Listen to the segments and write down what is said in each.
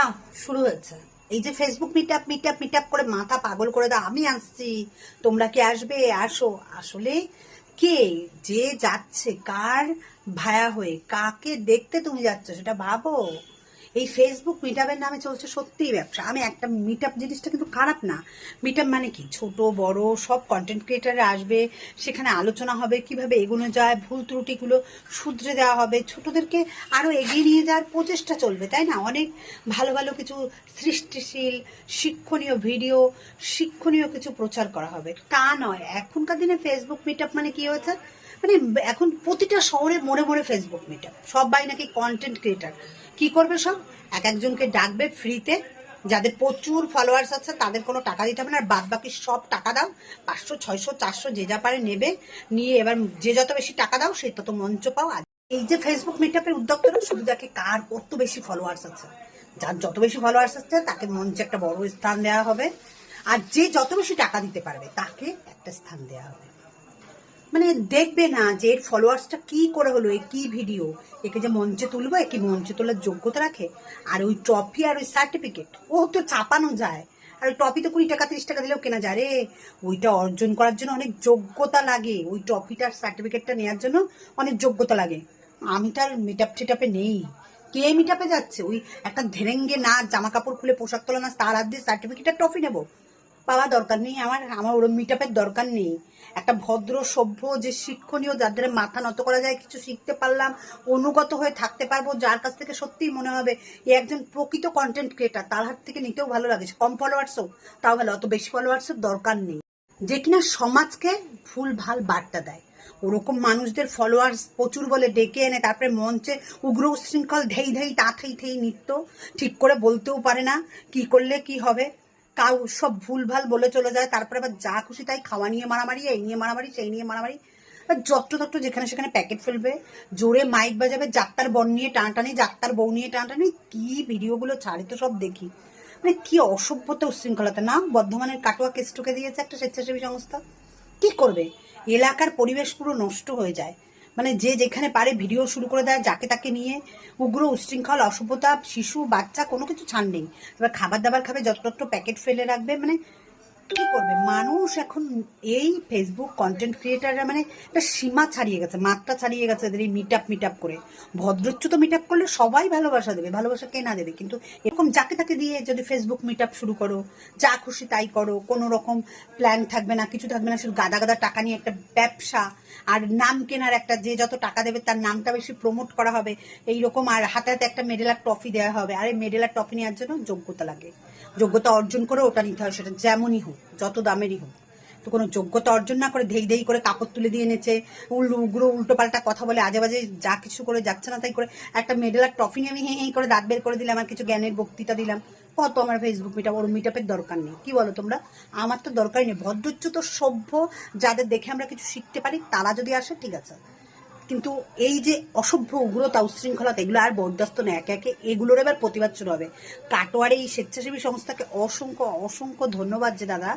না, শুরু হয়েছে। এই যে Facebook meet up meet up meet up করে মাথা পাগল করে দাও, আমি আসছি। তোমরা কি আসবে? আসো। আসলে কে, যে যাচ্ছে, কার ভায়া হয়ে, কাকে দেখতে তুমি যাচ্ছ, সেটা ভাবো। এই ফেসবুক মিট নামে চলছে সত্যিই ব্যবসা। আমি একটা মিট আপ জিনিসটা কিন্তু খারাপ না। মিট আপ মানে কি? ছোট, বড়, সব কন্টেন্ট ক্রিয়েটাররা আসবে, সেখানে আলোচনা হবে, কীভাবে এগোনো যায়, ভুল ত্রুটিগুলো শুধরে দেওয়া হবে। ছোটদেরকে আরও এগিয়ে নিয়ে যাওয়ার প্রচেষ্টা চলবে, তাই না? অনেক ভালো ভালো কিছু সৃষ্টিশীল, শিক্ষণীয় ভিডিও শিক্ষণীয় কিছু প্রচার করা হবে। তা নয়, এখনকার দিনে ফেসবুক মিট মানে কি হয়েছে? মানে এখন প্রতিটা শহরে মোড়ে মোড়ে ফেসবুক মিট সবাই নাকি কন্টেন্ট ক্রিয়েটার কি করবে সব? এক একজনকে ডাকবে ফ্রিতে। যাদের প্রচুর ফলোয়ার্স আছে, তাদের কোনো টাকা দিতে হবে না। আর বাদ বাকি সব টাকা দাও। পাঁচশো, ছয়শো, চারশো, যে যা পারে নেবে। নিয়ে এবার যে যত বেশি টাকা দাও, সে তত মঞ্চ পাও। আর এই যে ফেসবুক মিটআপের উদ্যোক্তারা শুধু দেখে কার কত বেশি ফলোয়ার্স আছে? যার যত বেশি ফলোয়ার্স আছে, তাকে মঞ্চে একটা বড় স্থান দেওয়া হবে। আর যে যত বেশি টাকা দিতে পারবে, তাকে একটা স্থান দেওয়া হবে। মানে দেখবে না যে এর ফলোয়ার্সটা কি করে হলো এই কি ভিডিও একে যে মঞ্চে তুলবো, একে মঞ্চে তোলার যোগ্যতা রাখে? আর ওই ট্রফি আর ওই সার্টিফিকেট ও তো চাপানো যায়। আর ওই ট্রফি তো কুড়ি টাকা, তিরিশ টাকা দিলেও কেনা যায়। রে ওইটা অর্জন করার জন্য অনেক যোগ্যতা লাগে। ওই ট্রফিটার সার্টিফিকেটটা নেওয়ার জন্য অনেক যোগ্যতা লাগে। আমি আর মিটাপ টিটাপে নেই। কে মিটাপে যাচ্ছে? ওই একটা ধেরেঙ্গে না জামা কাপড় খুলে পোশাক তোলা না তার হাত দিয়ে সার্টিফিকেট আর ট্রফি নেব। পাওয়া দরকার নেই, আমার আমার ওরম মিটাপের দরকার নেই। একটা ভদ্র, সভ্য যে শিক্ষণীয়, যাদের মাথা নত করা যায়, কিছু শিখতে পারলাম, অনুগত হয়ে থাকতে পারব, যার কাছ থেকে সত্যিই মনে হবে এ একজন প্রকৃত কন্টেন্ট ক্রিয়েটার তার হাত থেকে নিতেও ভালো লাগে। কম ফলোয়ার্স হোক, তাও ভালো, অত বেশি ফলোয়ার্সের দরকার নেই। যে কিনা সমাজকে ভুল, ভালো বার্তা দেয়। ওরকম মানুষদের ফলোয়ার্স প্রচুর বলে ডেকে এনে, তারপরে মঞ্চে উগ্র উশৃঙ্খল ধেই ধেই, তা থেই থেই নৃত্য, ঠিক করে বলতেও পারে না, কি করলে কি হবে। কাউ সব ভুলভাল বলে চলে যায়, তারপরে আবার যা খুশি তাই খাওয়া নিয়ে মারামারি, এই নিয়ে মারামারি, সেই নিয়ে মারামারি। যত্র তত্র যেখানে সেখানে প্যাকেট ফেলবে, জোরে মাইক বাজাবে, যাত্রার বন নিয়ে টানটানি, যাত্রার বউ নিয়ে টানটানি, কি ভিডিওগুলো ছাড়ে তো সব দেখি। মানে কি অসভ্যতা উশৃঙ্খলতা না? বর্ধমানের কাটোয়া কেস দিয়েছে একটা স্বেচ্ছাসেবী সংস্থা। কি করবে? এলাকার পরিবেশ পুরো নষ্ট হয়ে যায়। মানে যে যেখানে পারে ভিডিও শুরু করে দেয় যাকে তাকে নিয়ে উগ্র, উশৃঙ্খল, অসভ্যতা, শিশু, বাচ্চা কোনো কিছু ছাড় নেই। এবার খাবার দাবার খাবে যতটুকু প্যাকেট ফেলে রাখবে মানে কি করবে? মানুষ এখন এই ফেসবুক কন্টেন্ট ক্রিয়েটাররা মানে একটা সীমা ছাড়িয়ে গেছে, মাত্রা ছাড়িয়ে গেছে এদের এই মিট আপ মিট আপ করে। ভদ্রচ্যুত মিট আপ করলে সবাই ভালোবাসা দেবে, ভালোবাসা কে না দেবে? কিন্তু এরকম যাকে তাকে দিয়ে যদি ফেসবুক মিট আপ শুরু করো, যা খুশি তাই করো, কোনো রকম প্ল্যান থাকবে না, কিছু থাকবে না, শুধু গাদা গাদা টাকা নিয়ে একটা ব্যবসা, আর নাম কেনার একটা যে যত টাকা দেবে তার নামটা বেশি প্রমোট করা হবে, এইরকম আর হাতে হাতে একটা মেডেল আর ট্রফি দেওয়া হবে। আর এই মেডেল আর ট্রফি নেওয়ার জন্য যোগ্যতা লাগে। যোগ্যতা অর্জন করে ওটা নিতে হয়, সেটা যেমনই হোক। যত দামেরই হোক। তো কোনো যোগ্যতা অর্জন না করে ধেই ধেই করে কাপড় তুলে দিয়ে এনেছে উগ্র উল্টো পাল্টা কথা বলে আজে বাজে যা কিছু করে যাচ্ছে না তাই করে একটা মেডেল আর ট্রফি নিয়ে আমি হেঁ হেঁ করে দাঁত বের করে দিলাম আর কিছু জ্ঞানের বক্তৃতা দিলাম। কত আমার ফেসবুক মিটাপ ওর মিটাপের দরকার নেই। কি বলো তোমরা? আমার তো দরকারই নেই। ভদ্রচ্যুত সভ্য, যাদের দেখে আমরা কিছু শিখতে পারি, তারা যদি আসে, ঠিক আছে। কিন্তু এই যে অসভ্য, উগ্রতা উশৃঙ্খলতা এগুলো আর বরদাস্ত না একে একে এগুলোর এবার প্রতিবাদ শুরু হবে। কাটোয়ারে এই স্বেচ্ছাসেবী সংস্থাকে অসংখ্য অসংখ্য ধন্যবাদ যে দাদা,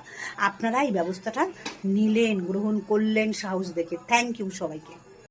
আপনারা এই ব্যবস্থাটা নিলেন, গ্রহণ করলেন, সাহস দেখে। থ্যাংক ইউ সবাইকে।